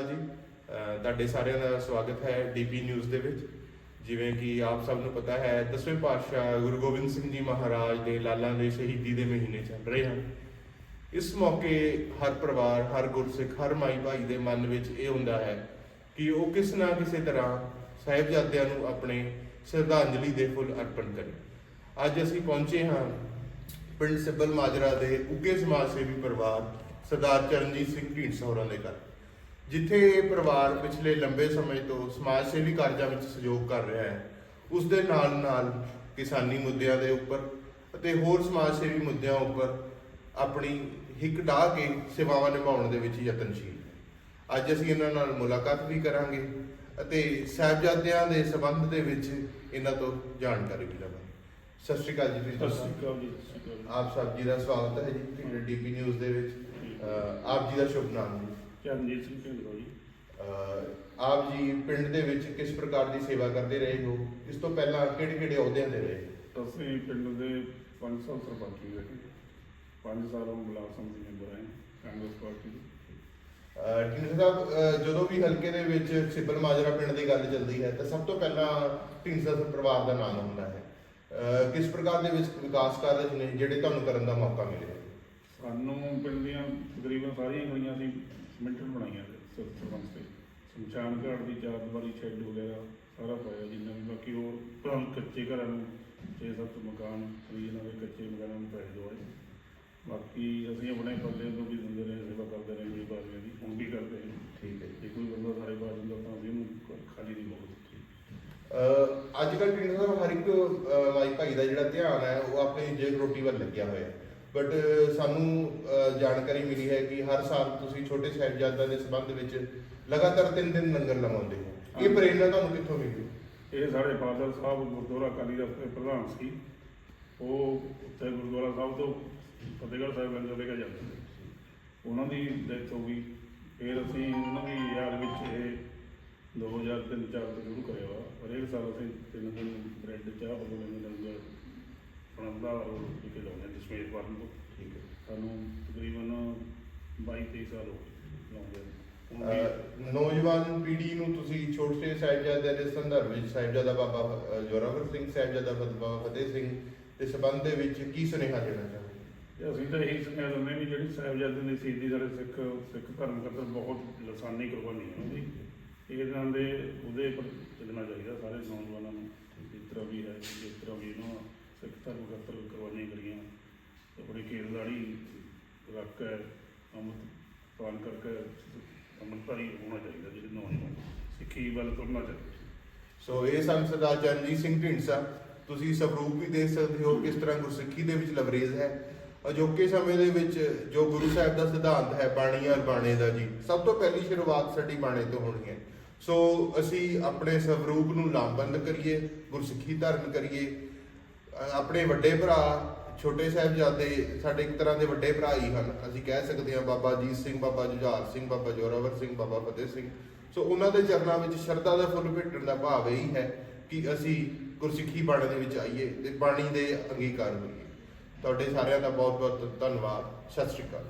ਅਕਾਲ ਜੀ ਤੁਹਾਡੇ ਸਾਰਿਆਂ ਦਾ ਸਵਾਗਤ ਹੈ ਡੀਪੀ ਨਿਊਜ਼ ਦੇ ਵਿੱਚ। ਜਿਵੇਂ ਕਿ ਆਪ ਸਭ ਨੂੰ ਪਤਾ ਹੈ, ਦਸਵੇਂ ਪਾਤਸ਼ਾਹ ਗੁਰੂ ਗੋਬਿੰਦ ਸਿੰਘ ਜੀ ਮਹਾਰਾਜ ਦੇ ਲਾਲਾਂ ਦੇ ਸ਼ਹੀਦੀ ਦੇ ਮਹੀਨੇ ਚੱਲ ਰਹੇ ਹਨ। ਇਸ ਮੌਕੇ ਹਰ ਪਰਿਵਾਰ, ਹਰ ਗੁਰਸਿੱਖ, ਹਰ ਮਾਈ ਭਾਈ ਦੇ ਮਨ ਵਿੱਚ ਇਹ ਹੁੰਦਾ ਹੈ ਕਿ ਉਹ ਕਿਸ ਨਾ ਕਿਸੇ ਤਰ੍ਹਾਂ ਸਾਹਿਬਜ਼ਾਦਿਆਂ ਨੂੰ ਆਪਣੇ ਸ਼ਰਧਾਂਜਲੀ ਦੇ ਫੁੱਲ ਅਰਪਣ ਕਰੇ। ਅੱਜ ਅਸੀਂ ਪਹੁੰਚੇ ਹਾਂ ਪਿੰਡ ਸਿੱਬਲ ਮਾਜਰਾ ਦੇ ਉੱਗੇ ਸਮਾਜ ਸੇਵੀ ਪਰਿਵਾਰ ਸਰਦਾਰ ਚਰਨਜੀਤ ਸਿੰਘ ਢੀਂਡਸਾ ਹੋਰਾਂ ਦੇ ਘਰ। ਜਿੱਥੇ ਇਹ ਪਰਿਵਾਰ ਪਿਛਲੇ ਲੰਬੇ ਸਮੇਂ ਤੋਂ ਸਮਾਜ ਸੇਵੀ ਕਾਰਜਾਂ ਵਿੱਚ ਸਹਿਯੋਗ ਕਰ ਰਿਹਾ ਹੈ ਉਸ ਦੇ ਨਾਲ ਨਾਲ ਕਿਸਾਨੀ ਮੁੱਦਿਆਂ ਦੇ ਉੱਪਰ ਅਤੇ ਹੋਰ ਸਮਾਜ ਸੇਵੀ ਮੁੱਦਿਆਂ ਉੱਪਰ ਆਪਣੀ ਹਿੱਕ ਢਾਹ ਕੇ ਸੇਵਾਵਾਂ ਨਿਭਾਉਣ ਦੇ ਵਿੱਚ ਯਤਨਸ਼ੀਲ ਹੈ। ਅੱਜ ਅਸੀਂ ਇਹਨਾਂ ਨਾਲ ਮੁਲਾਕਾਤ ਵੀ ਕਰਾਂਗੇ ਅਤੇ ਸਾਹਿਬਜ਼ਾਦਿਆਂ ਦੇ ਸੰਬੰਧ ਦੇ ਵਿੱਚ ਇਹਨਾਂ ਤੋਂ ਜਾਣਕਾਰੀ ਵੀ ਲਵਾਂਗੇ। ਸਤਿ ਸ਼੍ਰੀ ਅਕਾਲ ਜੀ ਸਤਿ ਸ਼੍ਰੀ ਅਕਾਲ ਜੀ ਆਪ ਸਭ ਜੀ ਦਾ ਸਵਾਗਤ ਹੈ ਜੀ ਡੀਪੀ ਨਿਊਜ਼ ਦੇ ਵਿੱਚ। ਆਪ ਜੀ ਦਾ ਸ਼ੁਭ ਨਾਮ ਜੀ। ਚਰਨਜੀਤ ਸਿੰਘ ਢਿੰਗਰੋ ਜੀ ਅਹ ਆਪ ਜੀ ਪਿੰਡ ਦੇ ਵਿੱਚ ਕਿਸ ਪ੍ਰਕਾਰ ਦੀ ਸੇਵਾ ਕਰਦੇ ਰਹੇ ਹੋ? ਇਸ ਤੋਂ ਪਹਿਲਾਂ ਕਿਹੜੇ ਕਿਹੜੇ ਅਹੁਦਿਆਂ ਤੇ ਰਹੇ? ਅਸੀਂ ਪਿੰਡ ਦੇ 5 ਸਾਲ ਸਰਪੰਚੀ ਰਹੇ 5 ਸਾਲ ਤੋਂ ਬਲਾਕ ਸਮਿਤੀ ਮੈਂਬਰ ਰਹੇ ਕਾਂਗਰਸ ਪਾਰਟੀ ਦੇ। ਅਹ ਢੀਂਡਸਾ ਸਾਹਿਬ ਅਹ ਜਦੋਂ ਵੀ ਹਲਕੇ ਦੇ ਵਿੱਚ ਸਿੱਬਲ ਮਾਜਰਾ ਪਿੰਡ ਦੀ ਗੱਲ ਚੱਲਦੀ ਹੈ ਤਾਂ ਸਭ ਤੋਂ ਪਹਿਲਾਂ ਢੀਂਡਸਾ ਸਾਹਿਬ ਪਰਿਵਾਰ ਦਾ ਨਾਮ ਆਉਂਦਾ ਹੈ। ਅਹ ਕਿਸ ਪ੍ਰਕਾਰ ਦੇ ਵਿੱਚ ਵਿਕਾਸ ਕਾਰਜ ਨੇ ਜਿਹੜੇ ਤੁਹਾਨੂੰ ਕਰਨ ਦਾ ਮੌਕਾ ਮਿਲਿਆ? ਸਾਨੂੰ ਪਿੰਡ ਦੀਆਂ ਤਕਰੀਬਨ ਸਾਰੀਆਂ ਗਲੀਆਂ ਅਸੀਂ ਮਿੰਟਰ ਬਣਾਈਆਂ ਤੇ ਸਰ- ਸਰਪੰਚ ਤੇ ਸ਼ਮਸ਼ਾਨ ਘਾਟ ਦੀ ਚਾਰ ਦੀਵਾਰੀ ਸ਼ੈੱਡ ਵਗੈਰਾ ਸਾਰਾ ਪਾਇਆ ਜਿੰਨਾ ਵੀ ਬਾਕੀ ਹੋਰ ਪੁਰਾਣੇ ਕੱਚੇ ਘਰਾਂ ਨੂੰ 6-7 ਮਕਾਨ ਵੀ ਇਹਨਾਂ ਦੇ ਕੱਚੇ ਮਕਾਨਾਂ ਨੂੰ ਪੈਸੇ ਦਵਾਏ। ਬਾਕੀ ਅਸੀਂ ਆਪਣੇ ਪੱਲੇ ਤੋਂ ਵੀ ਦਿੰਦੇ ਰਹੇ ਸੇਵਾ ਕਰਦੇ ਰਹੇ ਜੀ ਬਾਜ਼ੀਆਂ ਦੀ ਹੁਣ ਵੀ ਕਰਦੇ ਹਾਂ ਠੀਕ ਹੈ ਜੀ। ਕੋਈ ਬੰਦਾ ਸਾਰੇ ਬਾਜ ਹੁੰਦਾ ਤਾਂ ਅਸੀਂ ਉਹਨੂੰ ਖਾਲੀ ਨਹੀਂ ਮੋੜਦੇ ਅੱਜ ਕੱਲ੍ਹ ਢੀਂਡਸਾ ਸਾਹਿਬ ਹਰ ਇੱਕ ਮਾਈ ਭਾਈ ਦਾ ਜਿਹੜਾ ਧਿਆਨ ਹੈ ਉਹ ਆਪਣੀ ਜੇਬ ਰੋਟੀ ਵੱਲ ਲੱਗਿਆ ਹੋਇਆ। ਹੈ ਬਟ ਸਾਨੂੰ ਅਹ ਜਾਣਕਾਰੀ ਮਿਲੀ ਹੈ ਕਿ ਹਰ ਸਾਲ ਤੁਸੀਂ ਛੋਟੇ ਸਾਹਿਬਜ਼ਾਦਿਆਂ ਦੇ ਸੰਬੰਧ ਵਿੱਚ ਲਗਾਤਾਰ ਤਿੰਨ ਦਿਨ ਲੰਗਰ ਲਗਾਉਂਦੇ ਹੋ। ਇਹ ਪ੍ਰੇਰਣਾ ਤੁਹਾਨੂੰ ਕਿੱਥੋਂ ਮਿਲੀ? ਇਹ ਸਾਡੇ ਫਾਦਰ ਸਾਹਿਬ ਗੁਰਦੁਆਰਾ ਅਕਾਲੀ ਦਾ ਪ੍ਰਧਾਨ ਸੀ। ਉਹ ਉੱਥੇ ਗੁਰਦੁਆਰਾ ਸਾਹਿਬ ਤੋਂ ਫਤਿਹਗੜ੍ਹ ਸਾਹਿਬ ਲੰਗਰ ਲੈ ਕੇ ਜਾਂਦੇ ਸੀ ਉਹਨਾਂ ਦੀ ਡੈਥ ਹੋ ਗਈ। ਫਿਰ ਅਸੀਂ ਉਹਨਾਂ ਦੀ ਯਾਦ ਵਿੱਚ ਇਹ 2003 ਚਾਰ ਤੋਂ ਸ਼ੁਰੂ ਕਰਿਆ ਵਾ। ਹਰੇਕ ਸਾਲ ਅਸੀਂ ਤਿੰਨ ਦਿਨ ਬ੍ਰੈਡ ਚਾਹ ਪਕੌੜੇ ਲੰਗਰ ਬੜਾ ਉਹ ਲਿਖੇ ਲਾਉਂਦੇ ਦਸ਼ਮੇਸ਼ ਪਾਰਨ ਤੋਂ। ਠੀਕ ਹੈ। ਸਾਨੂੰ ਤਕਰੀਬਨ 22 23 ਸਾਲ ਹੋ ਗਏ ਲਾਉਂਦੇ ਨੂੰ। ਹੁਣ ਵੀ ਅਹ ਨੌਜਵਾਨ ਪੀੜ੍ਹੀ ਨੂੰ ਤੁਸੀਂ ਛੋਟੇ ਸਾਹਿਬਜ਼ਾਦਿਆਂ ਦੇ ਸੰਦਰਭ ਵਿੱਚ ਸਾਹਿਬਜ਼ਾਦਾ ਬਾਬਾ ਅਹ ਜ਼ੋਰਾਵਰ ਸਿੰਘ ਸਾਹਿਬਜ਼ਾਦਾ ਫਤ- ਬਾਬਾ ਫਤਿਹ ਸਿੰਘ ਦੇ ਸੰਬੰਧ ਦੇ ਵਿੱਚ ਕੀ ਸੁਨੇਹਾ ਦੇਣਾ ਚਾਹੁੰਦੇ ਤੇ ਅਸੀਂ ਤਾਂ ਇਹੀ ਸੁਣਿਆ ਦਿੰਦੇ ਵੀ ਜਿਹੜੀ ਸਾਹਿਬਜ਼ਾਦੇ ਦੀ ਸ਼ਹੀਦੀ ਸਾਡੇ ਸਿੱਖ ਸਿੱਖ ਧਰਮ ਖਾਤਰ ਬਹੁਤ ਲਸਾਨੀ ਕੁਰਬਾਨੀ ਹੈ ਉਹਦੀ। ਇਹਨਾਂ ਦੇ ਉਹਦੇ ਪਰ ਚੱਲਣਾ ਚਾਹੀਦਾ ਸਾਰੇ ਨੌਜਵਾਨਾਂ ਨੂੰ। ਜਿਸ ਤਰ੍ਹਾਂ ਵੀ ਹੈ ਜਿਸ ਤਰ੍ਹਾਂ ਵੀ ਇਹਨਾਂ ਸਿੱਖ ਧਰਮ ਖਾਤਰ ਕੁਰਬਾਨੀਆਂ ਕਰੀਆਂ। ਆਪਣੀ ਖੇਤਦਾੜੀ ਰੱਖ ਕੇ ਅਮਰ ਪਾਲਣ ਕਰਕੇ ਅਮਰਤਾਰੀ ਹੋਣਾ ਚਾਹੀਦਾ, ਜਿਹੜੇ ਨੌਜਵਾਨ ਸਿੱਖੀ ਵੱਲ ਤੁਰਨਾ ਚਾਹੀਦਾ ਸੋ। ਇਹ ਸਨ ਸਰਦਾਰ ਚਰਨਜੀਤ ਸਿੰਘ ਢੀਂਡਸਾ ਤੁਸੀਂ ਸਵਰੂਪ ਵੀ ਦੇਖ ਸਕਦੇ ਹੋ ਕਿਸ ਤਰ੍ਹਾਂ ਗੁਰਸਿੱਖੀ ਦੇ ਵਿੱਚ ਲਵਰੇਜ਼ ਹੈ। ਅਜੋਕੇ ਸਮੇਂ ਦੇ ਵਿੱਚ ਜੋ ਗੁਰੂ ਸਾਹਿਬ ਦਾ ਸਿਧਾਂਤ ਹੈ, ਬਾਣੀ ਔਰ ਬਾਣੇ ਦਾ ਜੀ, ਸਭ ਤੋਂ ਪਹਿਲੀ ਸ਼ੁਰੂਆਤ ਸਾਡੀ ਬਾਣੇ ਤੋਂ ਹੋਣੀ ਹੈ। ਸੋ ਅਸੀਂ ਆਪਣੇ ਸਵਰੂਪ ਨੂੰ ਲਾਮਬੰਦ ਕਰੀਏ, ਗੁਰਸਿੱਖੀ ਧਾਰਨ ਕਰੀਏ ਆਪਣੇ ਵੱਡੇ ਭਰਾ, ਛੋਟੇ ਸਾਹਿਬਜ਼ਾਦੇ ਸਾਡੇ ਇੱਕ ਤਰ੍ਹਾਂ ਦੇ ਵੱਡੇ ਭਰਾ ਹੀ ਹਨ। ਅਸੀਂ ਕਹਿ ਸਕਦੇ ਹਾਂ ਬਾਬਾ ਜੀਤ ਸਿੰਘ, ਬਾਬਾ ਜੁਝਾਰ ਸਿੰਘ, ਬਾਬਾ ਜੋਰਾਵਰ ਸਿੰਘ, ਬਾਬਾ ਫਤਿਹ ਸਿੰਘ। ਸੋ ਉਹਨਾਂ ਦੇ ਚਰਨਾਂ ਵਿੱਚ ਸ਼ਰਧਾ ਦਾ ਫੁੱਲ ਭੇਟਣ ਦਾ ਭਾਵ ਇਹੀ ਹੈ ਕਿ ਅਸੀਂ ਗੁਰਸਿੱਖੀ ਬਾਣੀ ਦੇ ਵਿੱਚ ਆਈਏ ਤੇ ਬਾਣੀ ਦੇ ਅੰਗੀਕਾਰ ਹੋਈਏ। ਤੁਹਾਡੇ ਸਾਰਿਆਂ ਦਾ ਬਹੁਤ ਬਹੁਤ ਧੰਨਵਾਦ। ਸਤਿ ਸ਼੍ਰੀ ਅਕਾਲ।